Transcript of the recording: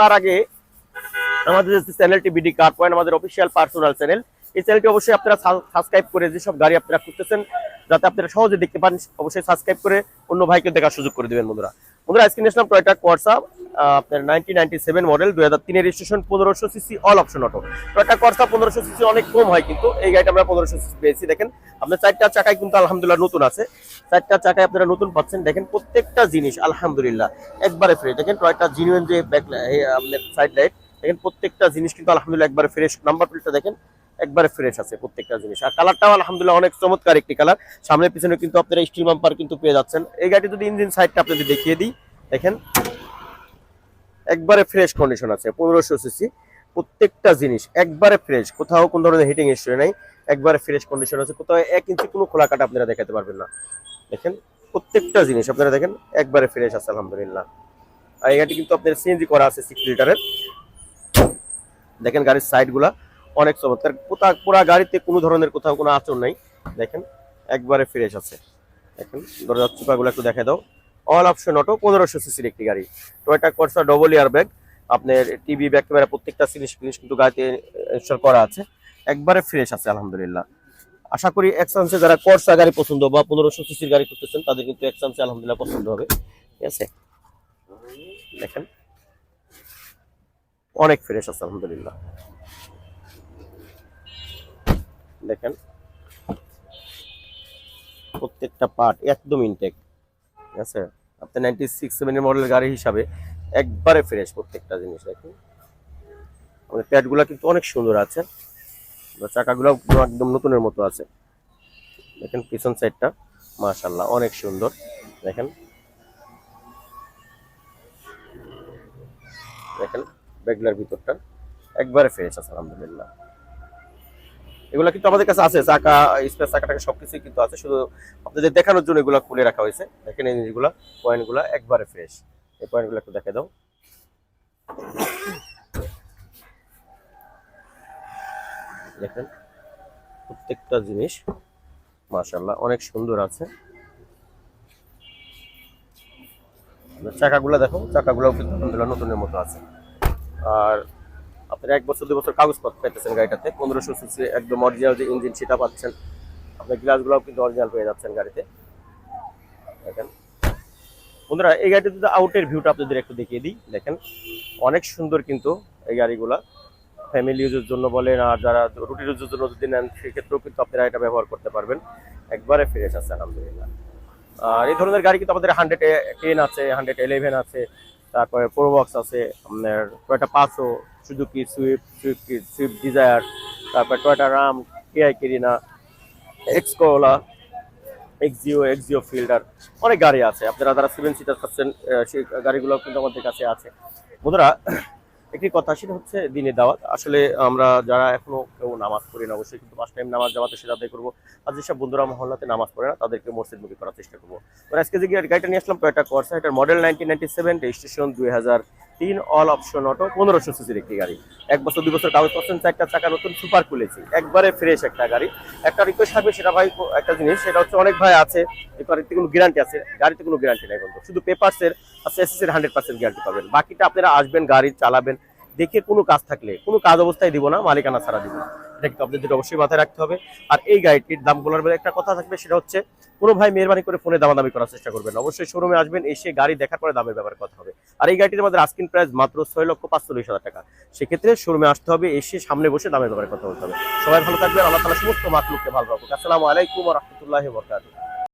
তার আগে আমাদের যে পয়েন্ট, আমাদের অফিসিয়াল চ্যানেল এই অবশ্যই আপনারা সাবস্ক্রাইব করে গাড়ি আপনারা খুঁজতেছেন, যাতে আপনারা সহজে দেখতে পান অবশ্যই সাবস্ক্রাইব করে অন্য দেখার সুযোগ করে দেবেন, বন্ধুরা। বন্ধুরা আজকে নিয়ে আসলাম টয়টা কোয়ার্সা আপনার নাইনটি সেভেন মডেল দুই হাজার তিনের রেজিস্ট্রেশন পনেরোশো C C all option auto Toyota Corsa পনেরোশো সিসি অনেক কম হয় কিন্তু এই গাড়িটা আমরা পনেরোশো সিসি পেয়েছি। দেখেন, আপনার চারটা চাকায় কিন্তু আলহামদুলিল্লাহ নতুন আছে। চারটা চাকায় আপনারা নতুন পাচ্ছেন। দেখেন, প্রত্যেকটা জিনিস আলহামদুলিল্লাহ একবারে ফ্রেশ দেখেন, টয়টা জিনুয়েন যে ব্যাক আপনার সাইড লাইট দেখেন, প্রত্যেকটা জিনিস কিন্তু আলহামদুলিল্লাহ একবারে ফ্রেশ নাম্বার প্লেটটা দেখেন একবারে ফ্রেশ আছে প্রত্যেকটা জিনিস। আর কালারটাও আলহামদুলিল্লাহ অনেক চমৎকার একটি কালার সামনে পিছনে কিন্তু আপনারা স্টিল বাম্পার কিন্তু পেয়ে যাচ্ছেন। এই গাড়ি যদি ইঞ্জিন সাইডটা আপনাদের দেখিয়ে দিই, দেখেন। একবারে ফ্রেশ কন্ডিশন আছে, পনেরোশো সিসি প্রত্যেকটা জিনিস একবারে ফ্রেশ কোথাও কোন ধরনের হিটিং ইস্যু নাই। একবারে ফ্রেশ কন্ডিশন আছে, কোথাও এক ইঞ্চি কোনো খোলা কাটা আপনারা দেখাতে পারবেন না। দেখেন, প্রত্যেকটা জিনিস আপনারা দেখেন, একবারে ফ্রেশ আছে, আলহামদুলিল্লাহ। আর এই গাড়িটি কিন্তু আপনার সিএনজি করা আছে সিক্স লিটারের দেখেন গাড়ির সাইডগুলা অনেক চমৎকার পুরা পুরা গাড়িতে কোনো ধরনের কোথাও কোনো আচর নাই। দেখেন, একবারে ফ্রেশ আছে। দেখেন, দরজার চুপাগুলো একটু দেখে দাও। অল অপশন অটো পনেরোশো সিসির একটি গাড়ি। Toyota Corsa double air bag আপনার টিভি ব্যাক ক্যামেরা প্রত্যেকটা জিনিস জিনিস কিন্তু গাড়িতে ইনস্টল করা আছে। একবারে ফ্রেশ আছে, আলহামদুলিল্লাহ। আশা করি এক্সান্সে যারা কর্সা গাড়ি পছন্দ বা পনেরোশো সিসির গাড়ি করতেছেন তাদের কিন্তু এক্সান্সে আলহামদুলিল্লাহ পছন্দ হবে। ঠিক আছে? দেখেন, অনেক ফ্রেশ আছে, আলহামদুলিল্লাহ। দেখেন। প্রত্যেকটা পার্ট একদম ইনটেক ঠিক আছে? আপনার নাইনটি সিক্স সেভেনের মডেলের গাড়ি হিসাবে একবারে ফ্রেশ প্রত্যেকটা জিনিস দেখুন। আমাদের প্যাডগুলো কিন্তু অনেক সুন্দর আছে। চাকাগুলো একদম নতুনের মতো আছে। দেখেন পিছন সাইডটা মাশাল্লাহ অনেক সুন্দর। দেখেন। দেখেন ব্যাগলার ভিতরটা একবারে ফ্রেশ আলহামদুলিল্লাহ। এগুলো কিন্তু আমাদের কাছে আছে, চাকা স্পেস চাকা টাকা সবকিছুই কিন্তু আছে। শুধু আপনাদের দেখানোর জন্য এগুলো খুলে রাখা হয়েছে। দেখেন এই জিনিসগুলো, পয়েন্টগুলো একবারে ফ্রেশ এই পয়েন্টগুলো একটু দেখে দাও। দেখেন, প্রত্যেকটা জিনিস মাশাল্লাহ অনেক সুন্দর আছে। চাকাগুলো দেখো চাকাগুলো কিন্তু নতুনের মতো আছে। আর আপনার এক বছর, দুই বছর কাগজপত্র পাইতেছেন গাড়িটাতে। পনেরোশো সিসি একদম অরিজিনাল যে ইঞ্জিন সেটা পাচ্ছেন। আপনার গ্লাসগুলোও কিন্তু অরিজিনাল পেয়ে যাচ্ছেন গাড়িতে। দেখেন। বন্ধুরা, এই গাড়িতে যদি আউটের ভিউটা আপনাদের একটু দেখিয়ে দিই। দেখেন, অনেক সুন্দর কিন্তু এই গাড়িগুলা। ফ্যামিলি ইউজের জন্য বলেন, আর যারা রুটি ইউজের জন্য যদি নেন, সেক্ষেত্রেও কিন্তু আপনারা এটা ব্যবহার করতে পারবেন। একবারে ফ্রেশ আছে, আলহামদুলিল্লাহ। আর এই ধরনের গাড়ি কিন্তু আমাদের হান্ড্রেড টেন আছে হান্ড্রেড ইলেভেন আছে তারপরে প্রোবক্স আছে, আপনার টয়টা পাঁচশো Suzuki Swift Swift Swift Dzire তারপরে টয়টা রাম কেআই কেরিনা এক্সকোলা এক্সিও এক্সিও ফিল্ডার অনেক গাড়ি আছে। আপনারা যারা সেভেন সিটার খাচ্ছেন সেই গাড়িগুলো কিন্তু আমাদের কাছে আছে। বন্ধুরা একটি কথা, সেটা হচ্ছে দিনে দাওয়াত। আসলে আমরা যারা এখনও কেউ নামাজ পড়ি না, অবশ্যই কিন্তু ফার্স্ট টাইম নামাজ জামাতে সেটা আদায় করব। আর যেসব বন্ধুরা মহল্লাতে নামাজ পড়ে না, তাদেরকে মসজিদ মসজিদমুখী করার চেষ্টা করব। আজকে যে গাড়িটা নিয়ে আসলাম টয়টা করসা এটার model nineteen ninety seven registration দুই হাজার তিন অল অপশন অটো, পনেরোশো সিসির একটি গাড়ি। এক বছর, দুই বছর কাগজ পাচ্ছেন চারটা চাকা নতুন, সুপার খুলেছি একবারে ফ্রেশ একটা গাড়ি। একটা রিকোয়েস্ট থাকবে সেটা ভাই, একটা জিনিস, সেটা হচ্ছে অনেক ভাই আছে এই গাড়িতে কোনো গ্যারান্টি আছে, গাড়িতে কোনো গ্যারান্টি নেই বন্ধু। শুধু পেপার্সের আছে হান্ড্রেড পার্সেন্ট গ্যারান্টি পাবেন। বাকিটা আপনারা আসবেন, গাড়ি চালাবেন, দেখে কোনো কাজ থাকলে, কোনো কাজ অবস্থায় দিব না, মালিকানা ছাড়া দিব না। এটা হবে আপনাদের অবশ্যই মাথায় রাখতে হবে। আর এই গাড়িটির দাম মধ্যে একটা কথা থাকবে, সেটা হচ্ছে কোনো ভাই মেহরবানি করে ফোনে দামাদামি করার চেষ্টা করবেন। অবশ্যই শোরুমে আসবেন, এসে গাড়ি দেখার পরে দামের ব্যাপারে কথা হবে। আর এই গাড়িটির আমাদের আস্কিন প্রাইস মাত্র ছয় লক্ষ পাঁচচল্লিশ হাজার টাকা। সেক্ষেত্রে শোরুমে আসতে হবে, এসে সামনে বসে দামের ব্যাপারে কথা বলতে হবে। সবাই ভালো থাকবেন, আল্লাহ তালা সমস্ত মাতলুককে ভালো রাখুক। আসসালামু আলাইকুম রহমতুল্লাহ বরকাত